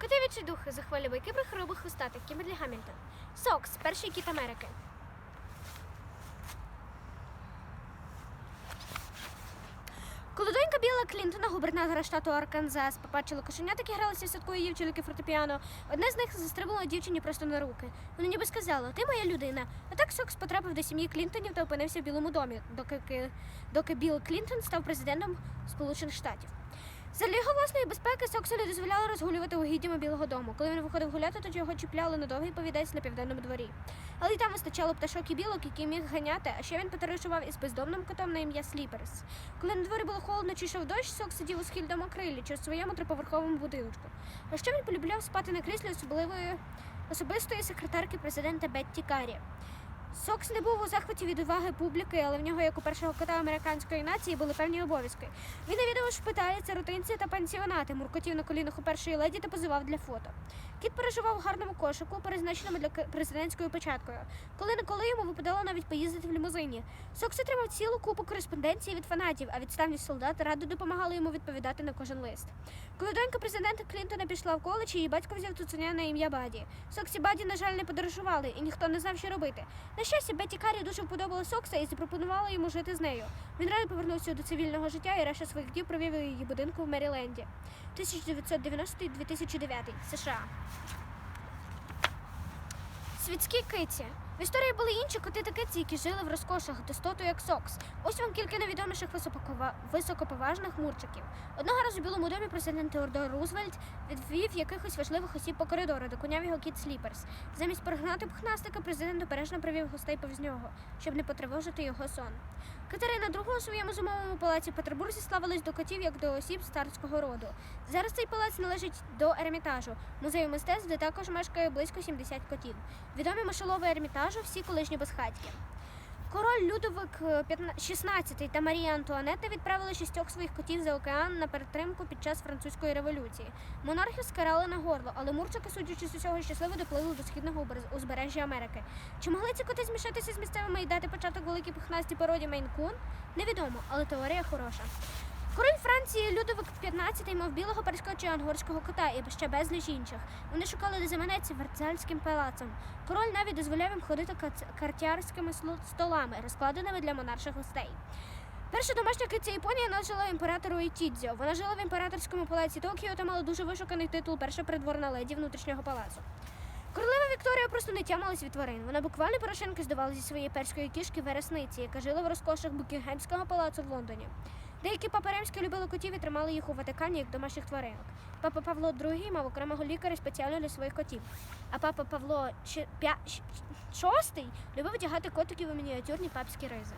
Котевичі духи захвалює байки про хоробих хвостатих Кімберлі Гамільтон. Сокс, перший кіт Америки. Коли донька Біла Клінтона, губернатора штату Арканзас, побачила кошенят, які гралися в садку її вчительки фортепіано, одне з них застрибнула дівчині просто на руки. Вона ніби сказала, ти моя людина. А так Сокс потрапив до сім'ї Клінтонів та опинився в Білому домі, доки, доки Білл Клінтон став президентом Сполучених Штатів. Задля його власної безпеки Соксу не дозволяли розгулювати угіддями Білого Дому. Коли він виходив гуляти, то його чіпляли на довгий повідець на південному дворі. Але й там вистачало пташок і білок, які міг ганяти, а ще він потоваришував із бездомним котом на ім'я Сліперс. Коли на дворі було холодно чи йшов дощ, Сокс сидів у схильному крилі чи у своєму триповерховому будиночку. А ще він полюбляв спати на кріслі особливої особистої секретарки президента Бетті Карі. Сокс не був у захваті від уваги публіки, але в нього, як у першого кота американської нації, були певні обов'язки. Він навідував шпиталі, царутинці та пансіонати, муркотів на колінах у першої леді та позивав для фото. Кіт переживав у гарному кошику, перезначеному для президентською печаткою. Коли неколи йому випадало навіть поїздити в лімузині. Сокс отримав цілу купу кореспонденції від фанатів, а відставні солдати радо допомагали йому відповідати на кожен лист. Коли донька президента Клінтона пішла в коледж, її батько взяв цуценя на ім'я Баді. Соксі Баді, на жаль, не подорожували, і ніхто не знав, що робити. На щастя, Бетті Карі дуже вподобала Сокса і запропонувала йому жити з нею. Він радо повернувся до цивільного життя і решту своїх днів провів у її будинку в Меріленді. 1990-2009 США. Світські киці. В історії були інші коти та киці, які жили в розкошах, достоту як Сокс. Ось вам кілька найвідоміших високоповажних мурчиків. Одного разу в Білому домі президент Теодор Рузвельт відвів якихось важливих осіб по коридору, доконяв його кіт Сліперс. Замість прогнати пхнастика, президент обережно привів гостей повз нього, щоб не потривожити його сон. Катерина II у своєму зимовому палаці в Петербурзі славилась до котів як до осіб старського роду. Зараз цей палац належить до Ермітажу, музею мистецтв, де також мешкає близько 70 котів. Відомі мишолови Ермітажу всі колишні безхатьки. Король Людовик е, 15 16 та Марія Антуанетта відправили шістьох своїх котів за океан на перетримку під час французької революції. Монархів скарали на горло, але мурчики, судячи з усього, щасливо доплили до східного узбережжя Америки. Чи могли ці коти змішатися з місцевими і дати початок великій пухнастій породі Мейн-кун? Невідомо, але теорія хороша. Король Франції Людовик XV мав білого чи ангорського кота і ще безліч інших. Вони шукали де заманеться Версальським палацом. Король навіть дозволяв їм ходити картярськими столами, розкладеними для монарших гостей. Перша домашня киця Японії належала імператору Ітідзьо. Вона жила в імператорському палаці Токіо та мала дуже вишуканий титул перша придворна леді внутрішнього палацу. Королева Вікторія просто не тямилась від тварин. Вона буквально порошенки здавала зі своєї перської кішки вересниці, яка жила в розкошах Букінгемського палацу в Лондоні. Деякі папи римські любили котів і тримали їх у Ватикані як домашніх тваринок. Папа Павло II мав окремого лікаря спеціально для своїх котів. А папа Павло VI любив одягати котиків у мініатюрні папські ризи.